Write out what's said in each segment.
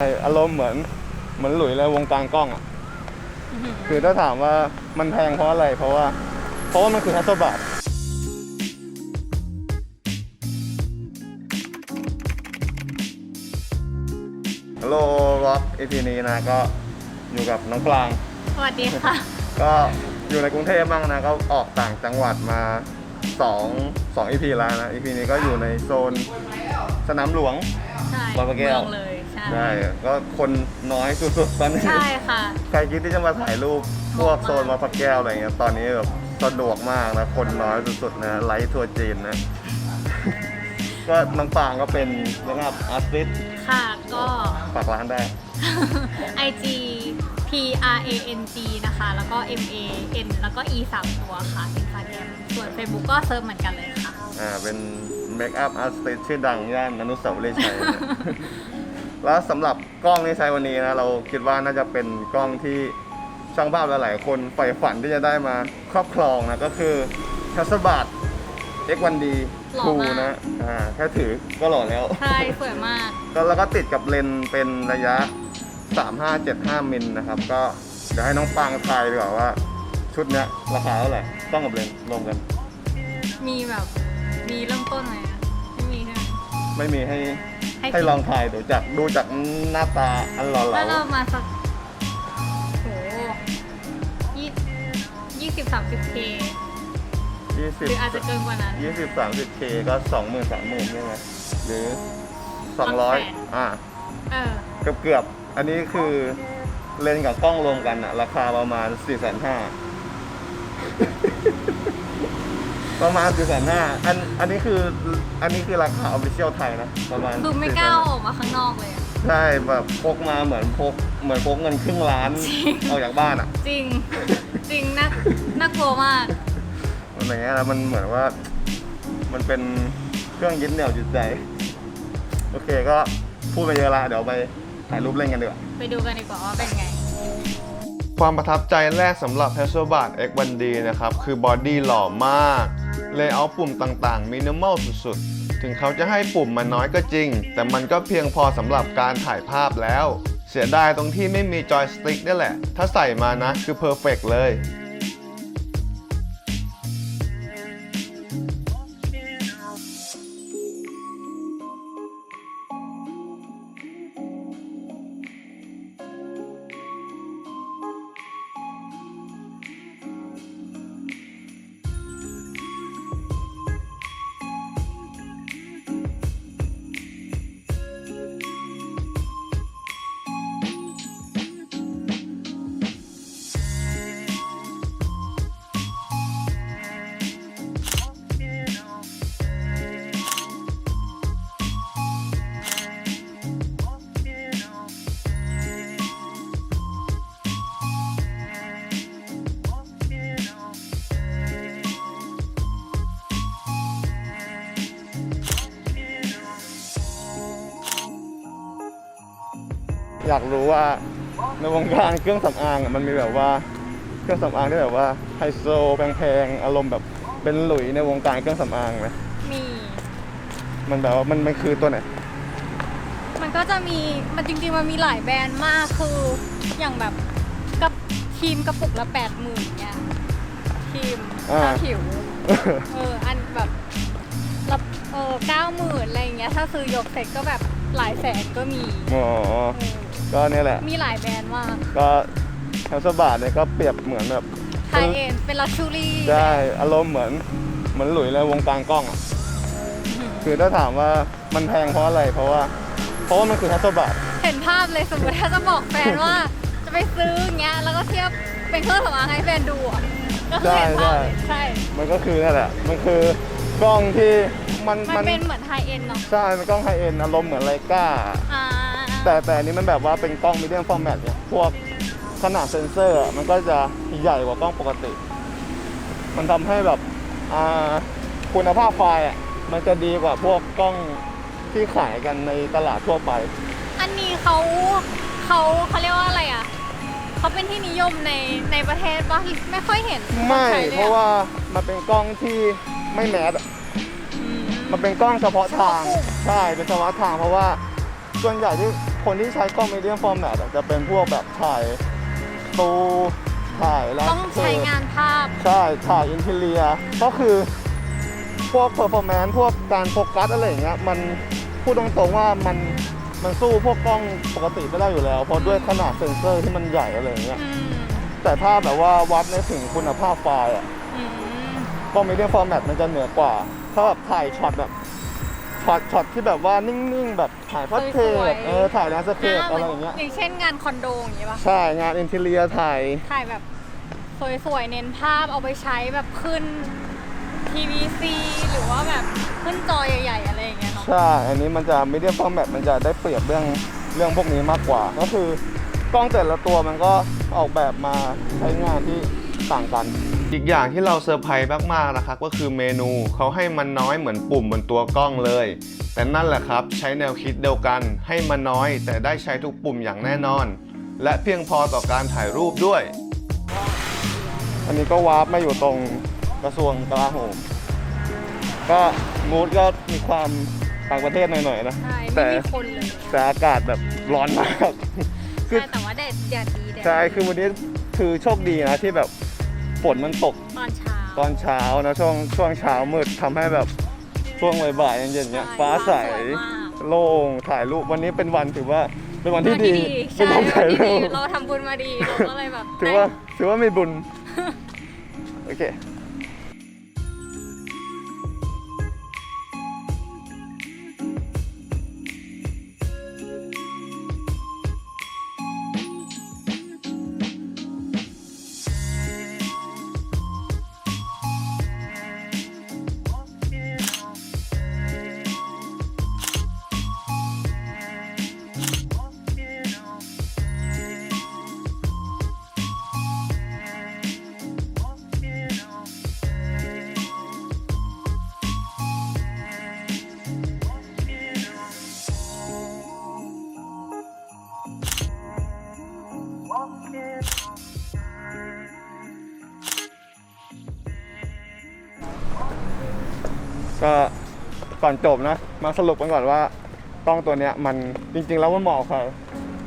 ใช่อารมณ์เหมือนเหมือนหลุยในวงการกล้องอะคือถ้าถามว่ามันแพงเพราะอะไร เพราะว่า เพราะว่ามันคือฮัสบัตฮัลโหลร็อกอีพีนี้นะก็อยู่กับน้องกลาง สวัสดีค่ะ ก็อยู่ในกรุงเทพบ้างนะ ก็ออกต่างจังหวัดมา2 2 EP แล้วนะ EP นี้ก็อยู่ในโซนสนามหลวงใช่วัดพระแก้วเมืองเลย ใช่ใช่ก็คนน้อยสุดๆตอนนี้ใช่ค่ะ ใครคิดที่จะมาถ่ายรูปพวกโซนมาพักแก้วอะไรเงี้ยตอนนี้แบบสะดวกมากนะ คนน้อยสุดๆนะไลฟ์ทัวร์จีนนะ ก็น้องปางก็เป็นนะครับอาร์ติสค่ะก็ฝากร้านได้ IG P R A N G นะคะ แล้วก็ M A N แล้วก็ E 3ตัวค่ะอินสตาแกรมส่วน Facebook ก็เซิร์ฟเหมือนกันเลยค่ะ อ่าเป็นเมคอัพอาร์ติสชื่อดังย่านอนุสาวรีย์ชัยนะ แล้วสำหรับกล้องที่ใช้วันนี้นะเราคิดว่าน่าจะเป็นกล้องที่ช่างภาพหลายๆคนใฝ่ฝันที่จะได้มาครอบครองนะก็คือ c a s b a t X1D หล่อ True มาก นะอ่าแค่ถือก็หล่อแล้ว ใช่สวยมาก ก็แล้วก็ติดกับเลนส์เป็นระยะ 3575 มิลนะครับ ก็เดี๋ยวให้น้องปางทายดีกว่าว่า ชุดเนี้ยราคาเท่าไหร่ต้องกับเลนส์รวมกัน มีแบบ มีเริ่มต้นไหมอะไม่มีใช่ไหม ไม่มีให้ให้ให้ลองทายดูจากดูจากหน้าตาอันหล่อเหแล้วลาเรามาสักโหยี่ยี่สิบสามสิบเคยี่สิบหรืออาจจะเกินกว่านั้น ยี่สิบสามสิบเคก็สองหมื่นสามหมื่นใช่ไหมหรือสองร้อยแสนอ่า เออ เกือบเกือบๆอันนี้คือเลนส์กับกล้องรวมกันอะราคาประมาณสี่แสนห้า ประมาณสี่แสนห้าอันอันนี้คืออันนี้คือราคาออฟฟิเชียลไทยนะประมาณคือไม่กล้าเอาออกมาข้างนอกเลยอะใช่แบบพกมาเหมือนพกเหมือนพกเงินครึ่งล้านจริงออกจากบ้านอะจริง จริงน่าน่ากลัวมาก มันอย่างเงี้ยแล้วมันเหมือนว่า มันเป็นเครื่องยึดเหนี่ยวจิตใจโอเคก็พูดไปเยอะละเดี๋ยวไปถ่ายรูปเล่นกันดีกว่าไปดูกันดีกว่าว่าเป็นไง ความประทับใจแรกสำหรับ h a s s e l b a t X1D นะครับ คือบอดี้หล่อมาก เลเยอร์ปุ่มต่างๆ มินิมอลสุดๆ ถึงเขาจะให้ปุ่มมาน้อยก็จริง แต่มันก็เพียงพอสำหรับการถ่ายภาพแล้ว เสียดายตรงที่ไม่มีจอยสติ๊กนี่แหละ ถ้าใส่มานะคือเพอร์เฟกเลย อยากรู้ว่าในวงการเครื่องสำอางอะมันมีแบบว่าเครื่องสำอางที่แบบว่าไฮโซแพงๆอารมณ์แบบเป็นหลุยในวงการเครื่องสำอางไหมมี มันแบบว่ามันมันคือตัวไหนมันก็จะมีมันจริงๆมันมีหลายแบรนด์มากคืออย่างแบบกับทีมกระปุกละแปดหมื่นเนี่ยทีมอ่าทาผิวเอออันแบบละเออเก้าหมื่นอะไรอย่างเงี้ยถ้าซื้อยกเสร็จก็แบบหลายแสนก็มีอ๋อเออ ก็เนี่ยแหละ มีหลายแบรนด์มากก็แฮสบาทเนี่ยก็เปรียบเหมือนแบบไฮเอ็นเป็นลักชูรี่ใช่อารมณ์เหมือนเหมือนหลุยในวงการกล้องอะคือถ้าถามว่ามันแพงเพราะอะไรเพราะว่า เพราะว่ามันคือแฮสบาทเห็นภาพเลยสมมติถ้าจะบอกแฟนว่าจะไปซื้ออย่างเงี้ยแล้วก็เทียบเป็นเครื่องสำอางให้แฟนดูอะก็คือเห็นภาพเลยใช่ มันก็คือนั่นแหละมันคือกล้องที่มันมันเป็นเหมือนไฮเอ็นเนาะใช่มันกล้องไฮเอ็นอารมณ์เหมือนไลกาอ่า แต่แต่อันนี้มันแบบว่าเป็นกล้องมีเดียมฟอร์แมตเนี่ยพวกขนาดเซนเซอร์อะมันก็จะใหญ่กว่ากล้องปกติ มันทำให้แบบอ่าคุณภาพไฟล์อะมันจะดีกว่าพวกกล้องที่ขายกันในตลาดทั่วไป อันนี้เขาเขาเขาเรียกว่าอะไรอะเขาเป็นที่นิยมในในประเทศปะไม่ค่อยเห็นไม่คนใช้ลยอเพราะว่ามันเป็นกล้องที่ไม่แมสอะอืมมันเป็นกล้องเฉพาะทางเฉพาะกลุ่มใช่ เป็นเฉพาะทางเพราะว่าส่วนใหญ่ที่ คนที่ใช้กล้อง medium format อะจะเป็นพวกแบบถ่ายตูถ่ายแล้วต้องใช้งานภาพ ใช่ ถ่ายอินเทเลีย ก็คือพวก performance พวกการโฟกัสอะไรอย่างเงี้ยมันพูดตรงๆว่ามันมันสู้พวกกล้องปกติไม่ได้อยู่แล้ว เพราะด้วยขนาดเซ็นเซอร์ที่มันใหญ่อะไรอย่างเงี้ยอืมแต่ถ้าแบบว่าวัดในถึงคุณภาพไฟล์อะอืมกล้อง medium format มันจะเหนือกว่า ถ้าแบบถ่ายช็อตแบบ ช็อตช็อตที่แบบว่านิ่งๆ แบบถ่ายพัดเทสวยปๆเออถ่ายแลนด์สเคปหน้อะไรอย่างเงี้ยอย่างเช่นงานคอนโดอย่างงี้ป่ะ ใช่งานอินเทเลียถ่าย ถ่ายแบบสวยๆ เน้นภาพเอาไปใช้แบบขึ้น TVC หรือว่าแบบขึ้นจอใหญ่ๆ อะไรอย่างเงี้ยเนาะ ใช่ อันนี้มันจะ medium format มันจะได้เปรียบเรื่องเรื่องพวกนี้มากกว่า ก็คือกล้องแต่ละตัวมันก็ออกแบบมาใช้งานที่ ต่างกัน อีกอย่างที่เราเซอร์ไพรส์มากๆนะครับก็คือเมนูเขาให้มันน้อยเหมือนปุ่มบนตัวกล้องเลย แต่นั่นแหละครับใช้แนวคิดเดียวกัน ให้มันน้อย แต่ได้ใช้ทุกปุ่มอย่างแน่นอน และเพียงพอต่อการถ่ายรูปด้วย อันนี้ก็วาร์ปมาอยู่ตรงกระทรวงกลาโหมก็มูดก็มีความต่างประเทศหน่อยๆนะ ใช่แต่ไม่มีคนเลยแต่อากาศแบบร้อนมากคือใช่แต่ว่าแดดแดดดีแดดใช่ คือวันนี้คือโชคดีนะที่แบบ ฝนมันตกตอนเช้าตอนเช้านะช่วงช่วงเช้ามืดทำให้แบบช่วงบ่ายๆเย็นๆเนี้ยใช่ฟ้าใสฟ้าสวยมากโล่งถ่ายรูปวันนี้เป็นวันถือว่าเป็นวันที่ดีใช่เป็นวันถ่ายที่รูดีปเราทำบุญมาดีเราก็เลยแบบถือว่าถือว่ามีบุญ โอเค ก็ก่อนจบนะ มาสรุปกันก่อนว่ากล้องตัวเนี้ยมันจริง ๆ แล้วมันเหมาะกับใคร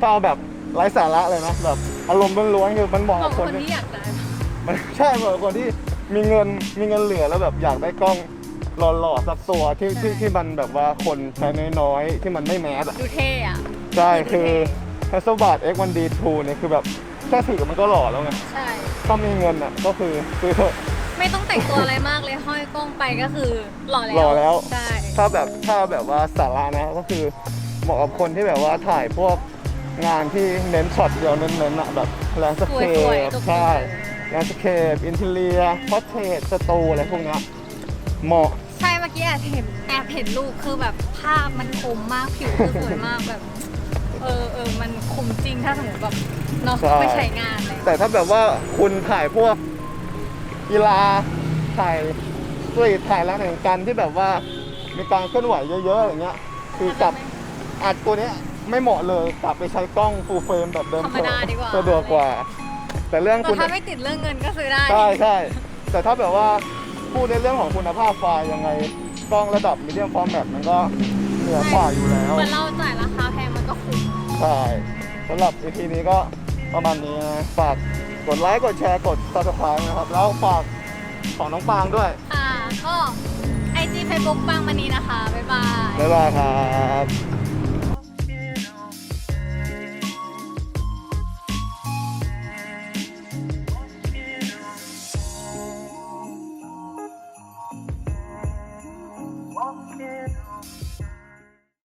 ถ้าเอาแบบไร้สาระเลยนะแบบอารมณ์ล้วนๆคือมันเหมาะบกัอบกคคนนที่ที่อยากได้มันใช่เหมือนคนที่มีเงินมีเงินเหลือแล้วแบบอยากได้กล้องหล่อๆสักตัวที่ที่ที่มันแบบว่าคนใช้น้อยๆที่มันไม่แมสอะดูเท่อะใช่คือ Hasselblad X1D2 เนี่ยคือแบบแค่ถือมันก็หล่อแล้วไงใช่ถ้ามีเงินอะก็คือซื้อเถอะ ไม่ต้องแต่งตัวอะไรมากเลยห้อยกล้องไปก็คือหล่อแล้วหล่อแล้ว ใช่ถ้าแบบถ้าแบบว่าสาระนะก็คือเหมาะกับคนที่แบบว่าถ่ายพวกงานที่เน้นช็อตเดียวเน้นๆอะแบบแลนด์สสเควยๆปตบใช่แลนด์สเคปอินเทเลียพอร์เทรตสตูอะไรพวกเนี้ยเหมาะ ใช่เมื่อกี้แอบเห็นแอบเห็นรูปคือแบบภาพมันคมมากผิวคือสวยมากแบบ เออเออมันคมจริงถ้าสมมติแบบเนาะใช่ไม่ใช้งานเลยแต่ถ้าแบบว่าคุณถ่ายพวก กีฬาถ่ายสตรีทถ่ายร้านแข่งกันที่แบบว่ามีการเคลื่อนไหวเยอะๆอย่างเงี้ย คือกลับอัดตัวเนี้ยไม่เหมาะเลยกลับไปใช้กล้องฟูลเฟรมแบบเดิมธรรมดาดีกว่า สะดวกกว่า แต่เรื่องแต่คุณถ้าไม่ติดเรื่องเงินก็ซื้อได้ใช่ใช่แต่ถ้าแบบว่าพูดในเรื่องของคุณภาพไฟล์ยังไงกล้องระดับมีเดียมฟอร์แมตมันก็เหนือกว่าอยู่แล้วเหมือนเราจ่ายราคาแพงมันก็คุ้มใช่สำหรับ EP นี้ก็ประมาณนี้นะฝาก กดไลค์กดแชร์กด subscribe นะครับ แล้วฝากของน้องปางด้วย ค่ะก็ไอจีเฟซบุ๊กบางมันนี้นะคะ บ๊ายบาย บ๊ายบายครับ